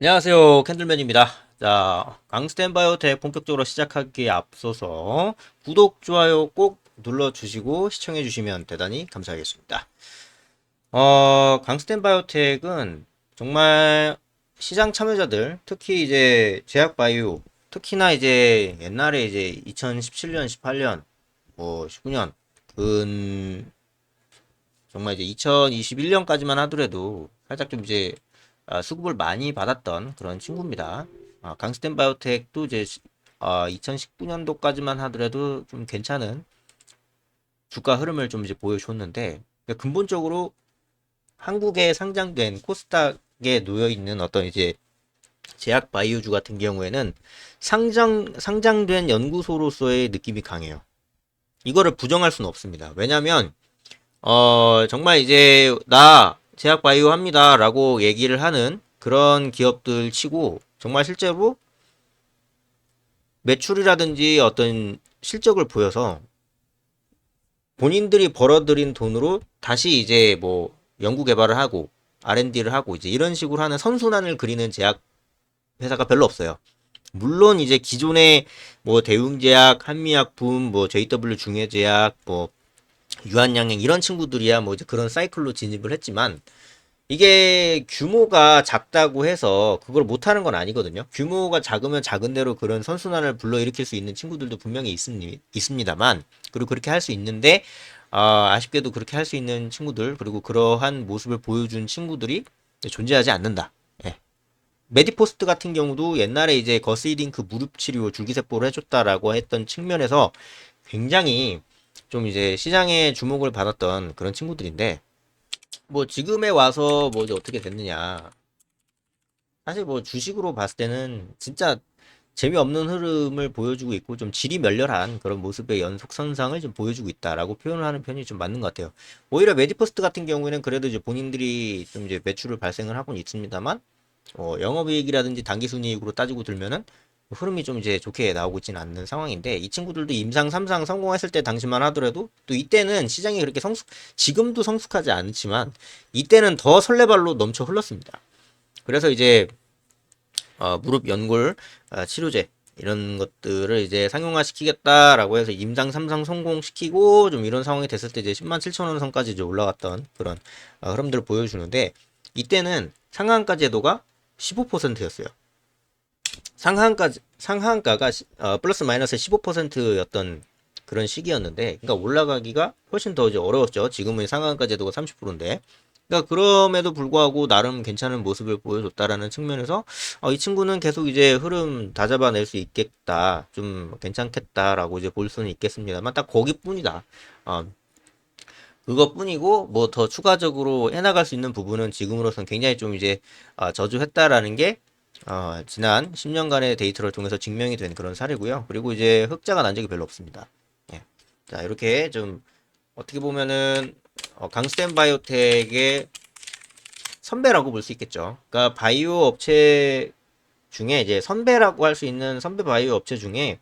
안녕하세요. 캔들맨입니다. 자, 강스텐 바이오텍 본격적으로 시작하기에 앞서서 구독, 좋아요 꼭 눌러주시고 시청해 주시면 대단히 감사하겠습니다. 어, 강스텐 바이오텍은 정말 시장 참여자들, 특히 이제 제약 바이오, 특히나 이제 옛날에 이제 2017년, 18년, 뭐 19년, 근 정말 이제 2021년까지만 하더라도 살짝 좀 이제 아, 수급을 많이 받았던 그런 친구입니다. 아, 강스텐 바이오텍도 이제 2019년도까지만 하더라도 좀 괜찮은 주가 흐름을 좀 이제 보여줬는데 그러니까 근본적으로 한국에 상장된 코스닥에 놓여 있는 어떤 이제 제약 바이오주 같은 경우에는 상장 상장된 연구소로서의 느낌이 강해요. 이거를 부정할 수는 없습니다. 왜냐하면 어 정말 이제 나 제약 바이오 합니다 라고 얘기를 하는 그런 기업들 치고 정말 실제로 매출이라든지 어떤 실적을 보여서 본인들이 벌어들인 돈으로 다시 이제 뭐 연구 개발을 하고 R&D를 하고 이제 이런 식으로 하는 선순환을 그리는 제약 회사가 별로 없어요. 물론 이제 기존의 뭐 대웅제약, 한미약품, 뭐 JW 중해제약, 뭐 유한양행 이런 친구들이야 뭐 이제 그런 사이클로 진입을 했지만 이게 규모가 작다고 해서 그걸 못하는 건 아니거든요. 규모가 작으면 작은 대로 그런 선순환을 불러일으킬 수 있는 친구들도 분명히 있습니, 있습니다만 그리고 그렇게 할 수 있는데 아, 아쉽게도 그렇게 할 수 있는 친구들 그리고 그러한 모습을 보여준 친구들이 존재하지 않는다. 예. 메디포스트 같은 경우도 옛날에 이제 거스이링크 무릎 치료 줄기세포를 해줬다라고 했던 측면에서 굉장히 좀 이제 시장에 주목을 받았던 그런 친구들인데 뭐 지금에 와서 뭐 이제 어떻게 됐느냐 사실 뭐 주식으로 봤을 때는 진짜 재미없는 흐름을 보여주고 있고 좀 질이 멸렬한 그런 모습의 연속 선상을 좀 보여주고 있다라고 표현을 하는 편이 좀 맞는 것 같아요. 오히려 메디포스트 같은 경우에는 그래도 이제 본인들이 좀 이제 매출을 발생을 하고는 있습니다만 어, 영업이익이라든지 단기순이익으로 따지고 들면은 흐름이 좀 이제 좋게 나오고 있지는 않는 상황인데 이 친구들도 임상 3상 성공했을 때 당시만 하더라도 또 이때는 시장이 그렇게 성숙 지금도 성숙하지 않지만 이때는 더 설레발로 넘쳐 흘렀습니다. 그래서 이제 어, 무릎 연골 어, 치료제 이런 것들을 이제 상용화 시키겠다라고 해서 임상 3상 성공시키고 좀 이런 상황이 됐을 때 이제 10만 7천 원 선까지 이제 올라갔던 그런 어, 흐름들을 보여주는데 이때는 상한가 제도가 15%였어요. 상한가 상한가가 어, 플러스 마이너스 15%였던 그런 시기였는데, 그러니까 올라가기가 훨씬 더 어려웠죠. 지금은 상한가 제도가 30%인데. 그러니까 그럼에도 불구하고 나름 괜찮은 모습을 보여줬다라는 측면에서 어, 이 친구는 계속 이제 흐름 다 잡아낼 수 있겠다, 좀 괜찮겠다라고 이제 볼 수는 있겠습니다만 딱 거기뿐이다. 어, 그것뿐이고 뭐 더 추가적으로 해나갈 수 있는 부분은 지금으로선 굉장히 좀 이제 어, 저조했다라는 게 어, 지난 10년간의 데이터를 통해서 증명이 된 그런 사례고요. 그리고 이제 흑자가 난 적이 별로 없습니다. 예. 자, 이렇게 좀 어떻게 보면은 어, 강스텐 바이오텍의 선배라고 볼 수 있겠죠. 그러니까 바이오 업체 중에 이제 선배라고 할 수 있는 선배 바이오 업체 중에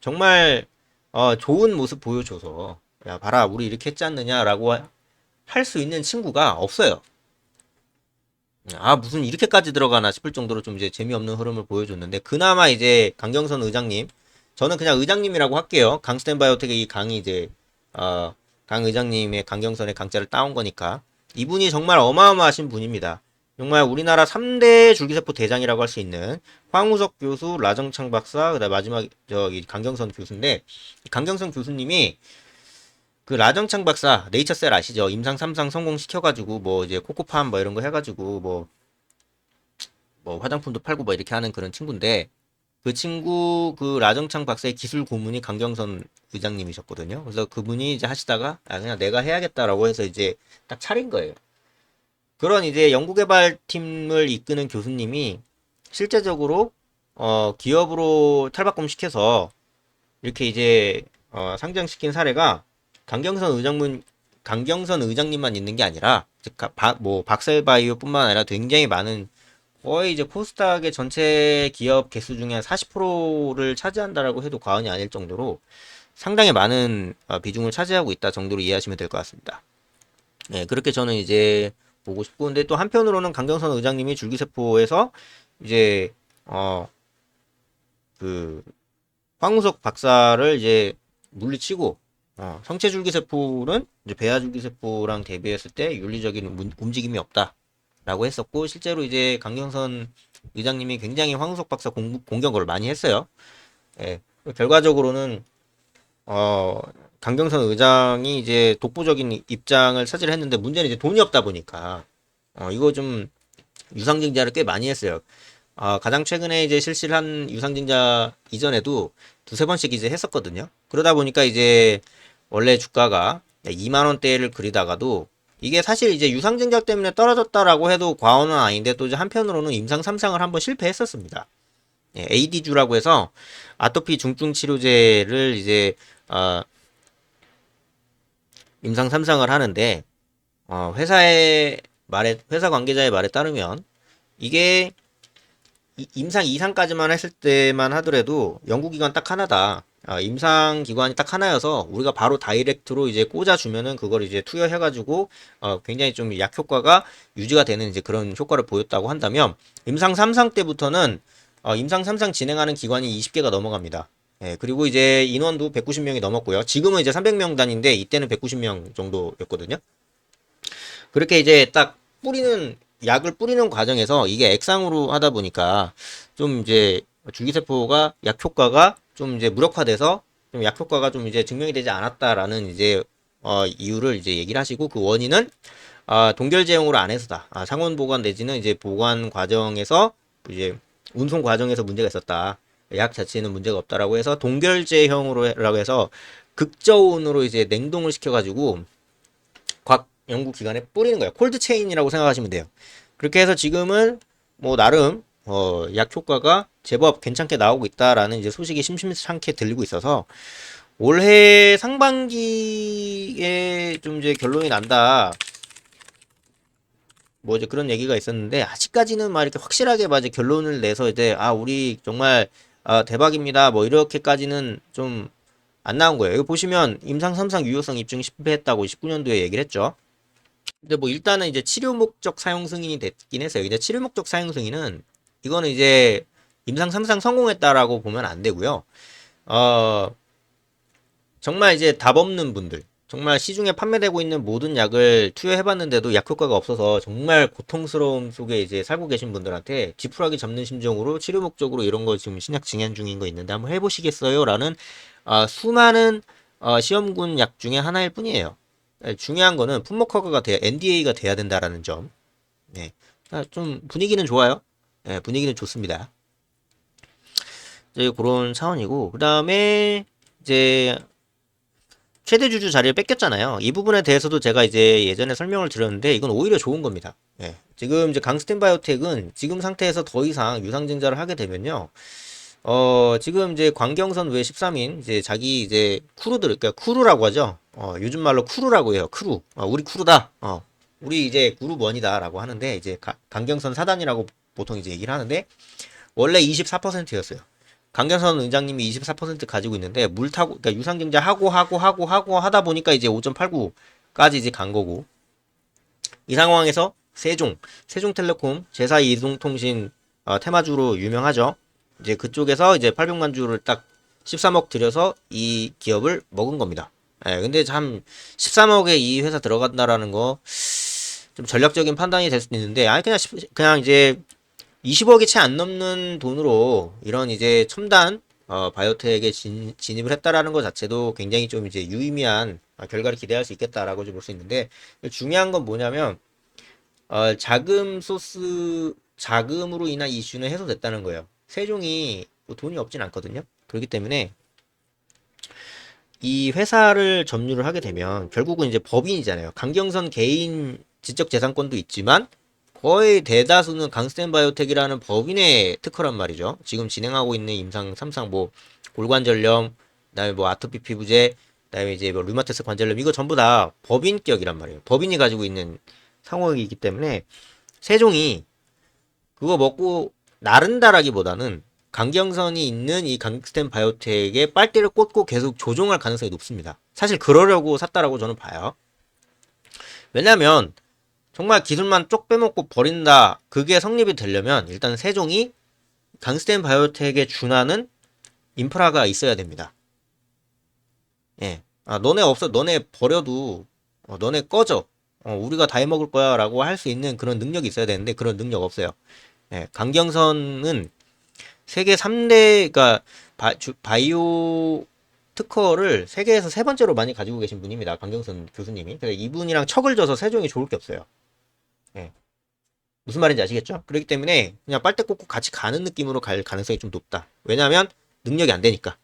정말 어, 좋은 모습 보여줘서 야 봐라 우리 이렇게 했지 않느냐라고 할 수 있는 친구가 없어요. 아, 무슨 이렇게까지 들어가나 싶을 정도로 좀 이제 재미없는 흐름을 보여줬는데, 그나마 이제 강경선 의장님, 저는 그냥 의장님이라고 할게요. 강스텐 바이오텍의 이 강이 이제, 어, 강 의장님의 강경선의 강자를 따온 거니까. 이분이 정말 어마어마하신 분입니다. 정말 우리나라 3대 줄기세포 대장이라고 할 수 있는 황우석 교수, 라정창 박사, 그다음 마지막 저기 강경선 교수인데, 강경선 교수님이 그 라정창 박사 네이처셀 아시죠? 임상 3상 성공시켜가지고 뭐 이제 코코팜 뭐 이런 거 해가지고 뭐 뭐 화장품도 팔고 뭐 이렇게 하는 그런 친구인데 그 친구 그 라정창 박사의 기술 고문이 강경선 의장님이셨거든요. 그래서 그분이 이제 하시다가 아 그냥 내가 해야겠다라고 해서 이제 딱 차린 거예요. 그런 이제 연구개발팀을 이끄는 교수님이 실제적으로 어 기업으로 탈바꿈 시켜서 이렇게 이제 어 상장시킨 사례가 강경선 의장문 강경선 의장님만 있는 게 아니라 즉 바, 뭐 박셀바이오뿐만 아니라 굉장히 많은 거의 이제 코스닥의 전체 기업 개수 중에 한 40%를 차지한다라고 해도 과언이 아닐 정도로 상당히 많은 어, 비중을 차지하고 있다 정도로 이해하시면 될 것 같습니다. 네, 그렇게 저는 이제 보고 싶고 근데 또 한편으로는 강경선 의장님이 줄기세포에서 이제 어그 황우석 박사를 이제 물리치고 어, 성체줄기세포는 이제 배아줄기세포랑 대비했을 때 윤리적인 문- 움직임이 없다라고 했었고 실제로 이제 강경선 의장님이 굉장히 황우석 박사 공, 공격을 많이 했어요. 예, 결과적으로는 어, 강경선 의장이 이제 독보적인 입장을 차지를 했는데 문제는 이제 돈이 없다 보니까 어, 이거 좀 유상증자를 꽤 많이 했어요. 아, 가장 최근에 이제 실시를 한 유상증자 이전에도 두세 번씩 이제 했었거든요. 그러다 보니까 이제 원래 주가가 2만 원대를 그리다가도 이게 사실 이제 유상증자 때문에 떨어졌다라고 해도 과언은 아닌데 또 한편으로는 임상 3상을 한번 실패했었습니다. 예, AD주라고 해서 아토피 중증 치료제를 이제 어, 임상 3상을 하는데 어, 회사의 말에 회사 관계자의 말에 따르면 이게 이- 임상 2상까지만 했을 때만 하더라도 연구기관 딱 하나다. 아, 임상 기관이 딱 하나여서 우리가 바로 다이렉트로 이제 꽂아주면은 그걸 이제 투여해가지고 어, 굉장히 좀 약 효과가 유지가 되는 이제 그런 효과를 보였다고 한다면 임상 3상 때부터는 어, 임상 3상 진행하는 기관이 20개가 넘어갑니다. 예, 그리고 이제 인원도 190명이 넘었고요. 지금은 이제 300명 단인데 이때는 190명 정도였거든요. 그렇게 이제 딱 뿌리는 약을 뿌리는 과정에서 이게 액상으로 하다 보니까 좀 이제 줄기세포가 약 효과가 좀 이제 무력화돼서 좀 약효과가 좀 이제 증명이 되지 않았다라는 이제 어 이유를 이제 얘기를 하시고 그 원인은 아 동결 제형으로 안 해서다. 아 상온 보관 내지는 이제 보관 과정에서 이제 운송 과정에서 문제가 있었다. 약 자체에는 문제가 없다라고 해서 동결 제형으로라고 해서 극저온으로 이제 냉동을 시켜가지고 각 연구 기관에 뿌리는 거예요. 콜드 체인이라고 생각하시면 돼요. 그렇게 해서 지금은 뭐 나름 어, 약 효과가 제법 괜찮게 나오고 있다라는 이제 소식이 심심찮게 들리고 있어서 올해 상반기에 좀 이제 결론이 난다. 뭐 이제 그런 얘기가 있었는데 아직까지는 막 이렇게 확실하게 막 이제 결론을 내서 이제 아 우리 정말 아, 대박입니다. 뭐 이렇게까지는 좀 안 나온 거예요. 여기 보시면 임상 3상 유효성 입증 실패했다고 19년도에 얘기를 했죠. 근데 뭐 일단은 이제 치료 목적 사용 승인이 됐긴 했어요. 근데 치료 목적 사용 승인은 이거는 이제 임상 3상 성공했다라고 보면 안 되고요. 어 정말 이제 답 없는 분들, 정말 시중에 판매되고 있는 모든 약을 투여해봤는데도 약 효과가 없어서 정말 고통스러움 속에 이제 살고 계신 분들한테 지푸라기 잡는 심정으로 치료 목적으로 이런 거 지금 신약 증행 중인 거 있는데 한번 해보시겠어요? 라는 아, 수많은 어, 시험군 약 중에 하나일 뿐이에요. 예, 중요한 거는 품목 허가가 돼야 NDA가 돼야 된다라는 점. 네. 아, 좀 분위기는 좋아요. 예, 분위기는 좋습니다. 이제 그런 차원이고 그 다음에 이제 최대 주주 자리를 뺏겼잖아요. 이 부분에 대해서도 제가 이제 예전에 설명을 드렸는데 이건 오히려 좋은 겁니다. 예. 지금 이제 강스텐 바이오텍은 지금 상태에서 더 이상 유상증자를 하게 되면요. 어, 지금 이제 광경선 외 13인 이제 자기 이제 크루들 그러니까 크루라고 하죠. 어, 요즘 말로 크루라고 해요. 크루. 어, 우리 크루다. 어. 우리 이제 그룹 원이다라고 하는데 이제 가- 강경선 사단이라고 보통 이제 얘기를 하는데 원래 24%였어요. 강경선 의장님이 24% 가지고 있는데 물 타고 그러니까 유상증자 하고 하고 하고 하고 하다 보니까 이제 5.89까지 이제 간 거고 이 상황에서 세종 세종텔레콤 제4 이동통신 어, 테마주로 유명하죠. 이제 그쪽에서 이제 800만 주를 딱 13억 들여서 이 기업을 먹은 겁니다. 예, 근데 참 13억에 이 회사 들어간다라는 거 좀 전략적인 판단이 될 수도 있는데 아니 그냥 십- 그냥 이제 20억이 채 안 넘는 돈으로 이런 이제 첨단 어, 바이오텍에 진, 진입을 했다라는 것 자체도 굉장히 좀 이제 유의미한 어, 결과를 기대할 수 있겠다라고 볼수 있는데 중요한 건 뭐냐면 어, 자금 소스 자금으로 인한 이슈는 해소됐다는 거예요. 세종이 뭐 돈이 없진 않거든요. 그렇기 때문에 이 회사를 점유를 하게 되면 결국은 이제 법인이잖아요. 강경선 개인 지적 재산권도 있지만 거의 대다수는 강스텐 바이오텍이라는 법인의 특허란 말이죠. 지금 진행하고 있는 임상 3상 뭐 골관절염, 그다음에 뭐 아토피 피부제, 그다음에 이제 뭐 류마티스 관절염 이거 전부 다 법인격이란 말이에요. 법인이 가지고 있는 상황이기 때문에 세종이 그거 먹고 나른다라기보다는 강경선이 있는 이 강스텐 바이오텍에 빨대를 꽂고 계속 조종할 가능성이 높습니다. 사실 그러려고 샀다라고 저는 봐요. 왜냐면 정말 기술만 쪽 빼먹고 버린다. 그게 성립이 되려면 일단 세종이 강스텐 바이오텍에 준하는 인프라가 있어야 됩니다. 예. 아, 너네 없어. 너네 버려도, 어, 너네 꺼져. 어, 우리가 다 해먹을 거야. 라고 할 수 있는 그런 능력이 있어야 되는데, 그런 능력 없어요. 예. 강경선은 세계 3대, 가 바, 주, 바이오 특허를 세계에서 세 번째로 많이 가지고 계신 분입니다. 강경선 교수님이. 그래서 이분이랑 척을 져서 세종이 좋을 게 없어요. 예. 무슨 말인지 아시겠죠? 그렇기 때문에 그냥 빨대 꽂고 같이 가는 느낌으로 갈 가능성이 좀 높다. 왜냐하면 능력이 안 되니까.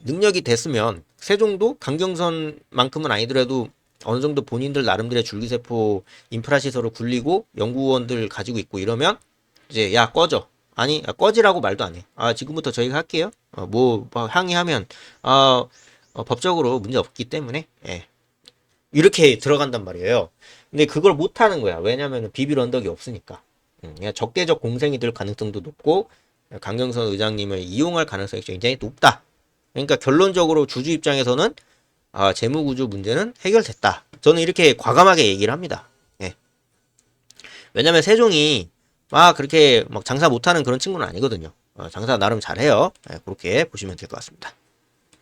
능력이 됐으면 세종도 강경선만큼은 아니더라도 어느 정도 본인들 나름대로의 줄기세포 인프라 시설을 굴리고 연구원들 가지고 있고 이러면 이제 야 꺼져. 아니 야, 꺼지라고 말도 안 해. 아 지금부터 저희가 할게요. 어, 뭐, 뭐 항의하면 아 어, 법적으로 문제 없기 때문에 예. 이렇게 들어간단 말이에요. 근데 그걸 못 하는 거야. 왜냐면 비빌 언덕이 없으니까. 음, 그냥 적대적 공생이 될 가능성도 높고 강경선 의장님을 이용할 가능성이 굉장히 높다. 그러니까 결론적으로 주주 입장에서는 아, 재무구조 문제는 해결됐다. 저는 이렇게 과감하게 얘기를 합니다. 예. 왜냐면 세종이 막 그렇게 막 장사 못하는 그런 친구는 아니거든요. 어, 장사 나름 잘해요. 예, 그렇게 보시면 될 것 같습니다.